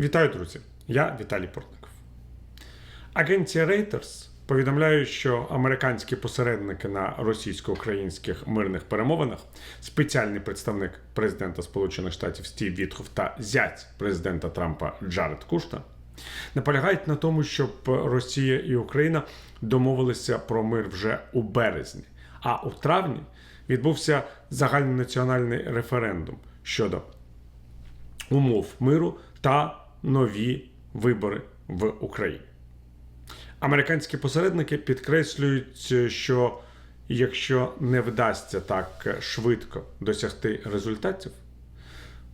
Вітаю, друзі! Я Віталій Портников. Агенція Reuters повідомляє, що американські посередники на російсько-українських мирних перемовинах, спеціальний представник президента Сполучених Штатів Стів Вітхов та зять президента Трампа Джаред Кушна, наполягають на тому, щоб Росія і Україна домовилися про мир вже у березні, а у травні відбувся загальнонаціональний референдум щодо умов миру та нові вибори в Україні. Американські посередники підкреслюють, що якщо не вдасться так швидко досягти результатів,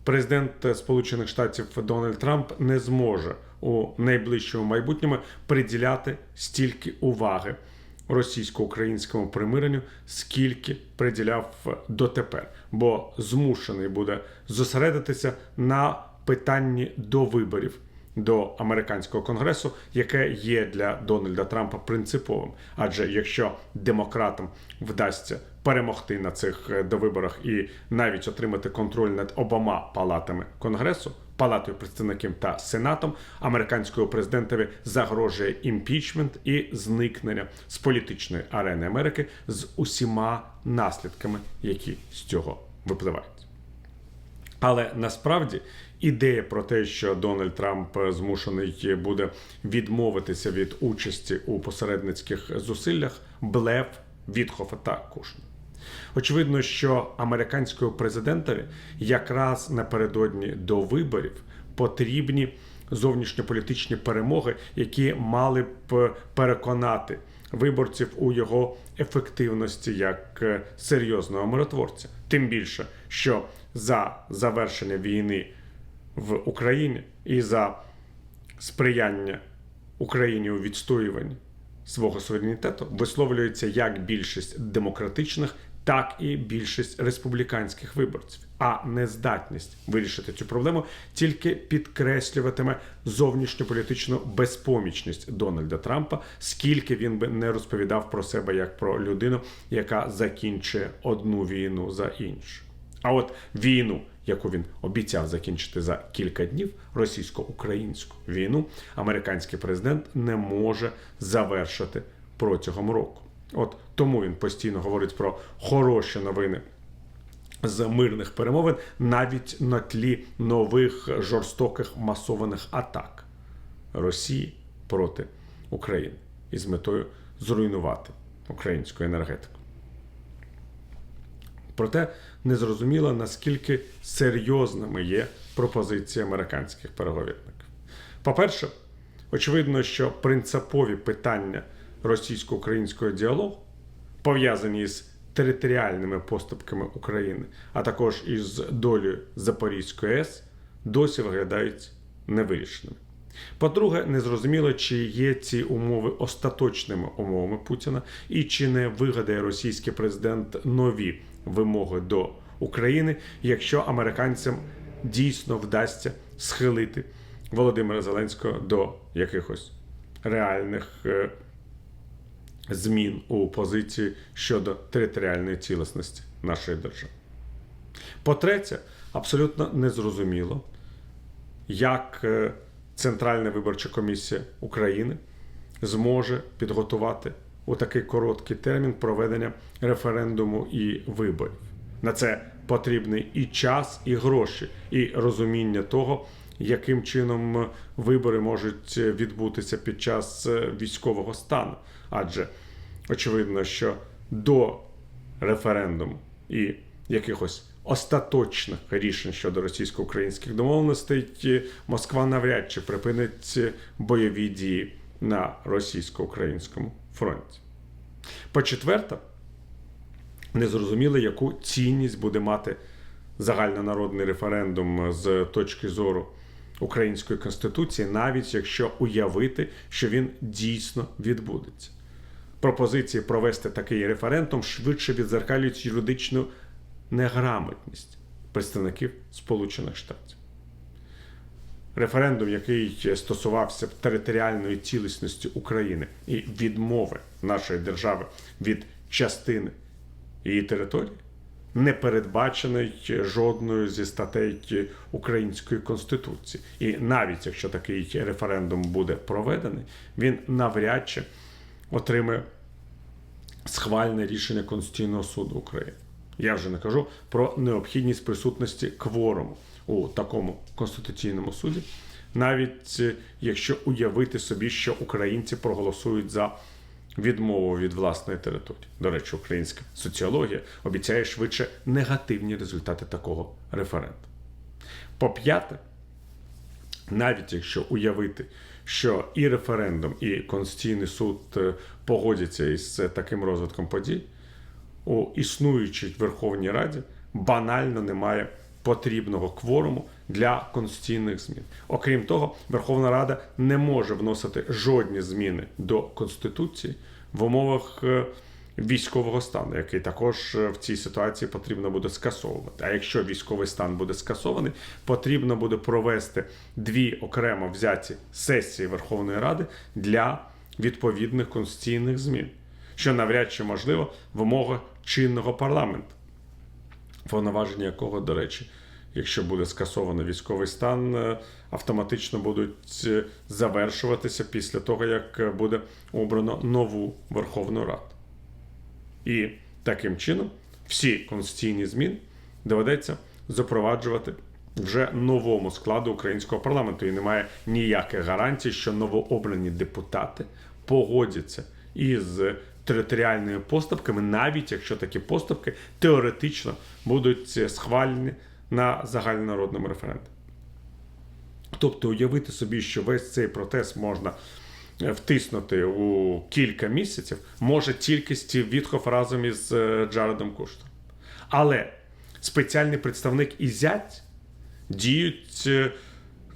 президент Сполучених Штатів Дональд Трамп не зможе у найближчому майбутньому приділяти стільки уваги російсько-українському примиренню, скільки приділяв дотепер, бо змушений буде зосередитися на питанні до виборів до американського конгресу, яке є для Дональда Трампа принциповим. Адже якщо демократам вдасться перемогти на цих е, довиборах і навіть отримати контроль над обома палатами конгресу. Палатою представників та сенатом американського президентові загрожує імпічмент і зникнення з політичної арени Америки з усіма наслідками, які з цього випливають. Але насправді ідея про те, що Дональд Трамп змушений буде відмовитися від участі у посередницьких зусиллях, блеф Вітхофа та Кушна. Очевидно, що американському президентові якраз напередодні до виборів потрібні зовнішньополітичні перемоги, які мали б переконати виборців у його ефективності як серйозного миротворця. Тим більше, що за завершення війни в Україні і за сприяння Україні у відстоюванні свого суверенітету висловлюється як більшість демократичних, так і більшість республіканських виборців. А нездатність вирішити цю проблему тільки підкреслюватиме зовнішньополітичну безпомічність Дональда Трампа, скільки він би не розповідав про себе як про людину, яка закінчує одну війну за іншу. А от війну, яку він обіцяв закінчити за кілька днів, російсько-українську війну, американський президент не може завершити протягом року. От тому він постійно говорить про хороші новини з мирних перемовин, навіть на тлі нових жорстоких масованих атак Росії проти України із метою зруйнувати українську енергетику. Проте незрозуміло, наскільки серйозними є пропозиції американських переговірників. По-перше, очевидно, що принципові питання російсько-українського діалогу пов'язані з територіальними поступками України, а також із долею Запорізької АЕС, досі виглядають невирішеними. По-друге, незрозуміло, чи є ці умови остаточними умовами Путіна, і чи не вигадає російський президент нові вимоги до України, якщо американцям дійсно вдасться схилити Володимира Зеленського до якихось реальних е, змін у позиції щодо територіальної цілісності нашої держави. По-третє, абсолютно незрозуміло, як е, Центральна виборча комісія України зможе підготувати у такий короткий термін проведення референдуму і виборів. На це потрібний і час, і гроші, і розуміння того, яким чином вибори можуть відбутися під час військового стану. Адже очевидно, що до референдуму і якихось остаточних рішень щодо російсько-українських домовленостей Москва навряд чи припинить бойові дії на російсько-українському фронті. По-четверте, незрозуміло, яку цінність буде мати загальнонародний референдум з точки зору української конституції, навіть якщо уявити, що він дійсно відбудеться. Пропозиції провести такий референдум швидше відзеркалюють юридичну неграмотність представників Сполучених Штатів. Референдум, який стосувався територіальної цілісності України і відмови нашої держави від частини її території, не передбачений жодною зі статей Української конституції. І навіть якщо такий референдум буде проведений, він навряд чи отримає схвальне рішення Конституційного суду України. Я вже не кажу про необхідність присутності кворуму у такому конституційному суді, навіть е, якщо уявити собі, що українці проголосують за відмову від власної території. До речі, українська соціологія обіцяє швидше негативні результати такого референдуму. По-п'яте, навіть якщо уявити, що і референдум, і Конституційний суд е, погодяться із е, таким розвитком подій, у існуючій Верховній Раді банально немає потрібного кворуму для конституційних змін. Окрім того, Верховна Рада не може вносити жодні зміни до Конституції в умовах е, військового стану, який також е, в цій ситуації потрібно буде скасовувати. А якщо військовий стан буде скасований, потрібно буде провести дві окремо взяті сесії Верховної Ради для відповідних конституційних змін, що навряд чи можливо в умовах чинного парламенту, повноваження якого, до речі, якщо буде скасовано військовий стан, е, автоматично будуть е, завершуватися після того, як е, буде обрано нову Верховну Раду. І таким чином всі конституційні зміни доведеться запроваджувати вже новому складу українського парламенту. І немає ніяких гарантій, що новообрані депутати погодяться із територіальними поступками, навіть якщо такі поступки теоретично будуть схвалені на загальнонародному референдумі. Тобто уявити собі, що весь цей протест можна е, втиснути у кілька місяців, може тільки Стів Вітхоф разом із е, Джаредом Куштером. Але спеціальний представник і зять діють е,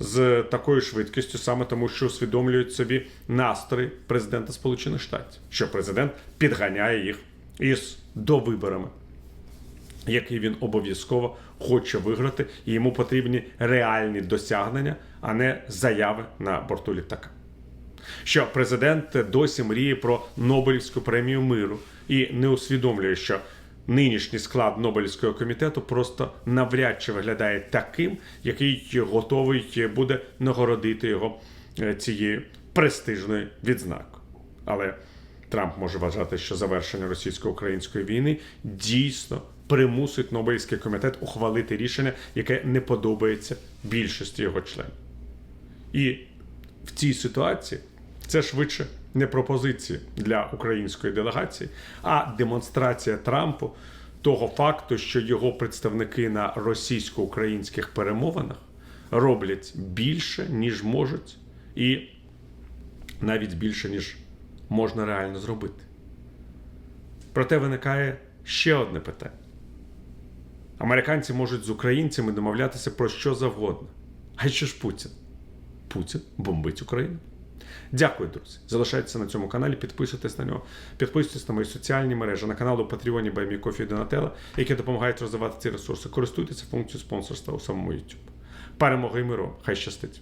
з такою швидкістю, саме тому, що усвідомлюють собі настрої президента Сполучених Штатів, що президент підганяє їх із довиборами який він обов'язково хоче виграти, і йому потрібні реальні досягнення, а не заяви на борту літака. Що президент досі мріє про Нобелівську премію миру і не усвідомлює, що нинішній склад Нобелівського комітету просто навряд чи виглядає таким, який готовий буде нагородити його е, цією престижною відзнакою. Але Трамп може вважати, що завершення російсько-української війни дійсно примусить Нобелівський комітет ухвалити рішення, яке не подобається більшості його членів. І в цій ситуації це швидше не пропозиції для української делегації, а демонстрація Трампу того факту, що його представники на російсько-українських перемовинах роблять більше, ніж можуть, і навіть більше, ніж можна реально зробити. Проте виникає ще одне питання. Американці можуть з українцями домовлятися про що завгодно. А що ж Путін? Путін бомбить Україну. Дякую, друзі. Залишайтеся на цьому каналі, підписуйтесь на нього, підписуйтесь на мої соціальні мережі, на канал у Баймі Донателла, які допомагають розвивати ці ресурси. Користуйтеся функцією спонсорства у самому YouTube. Перемоги і миру! Хай щастить!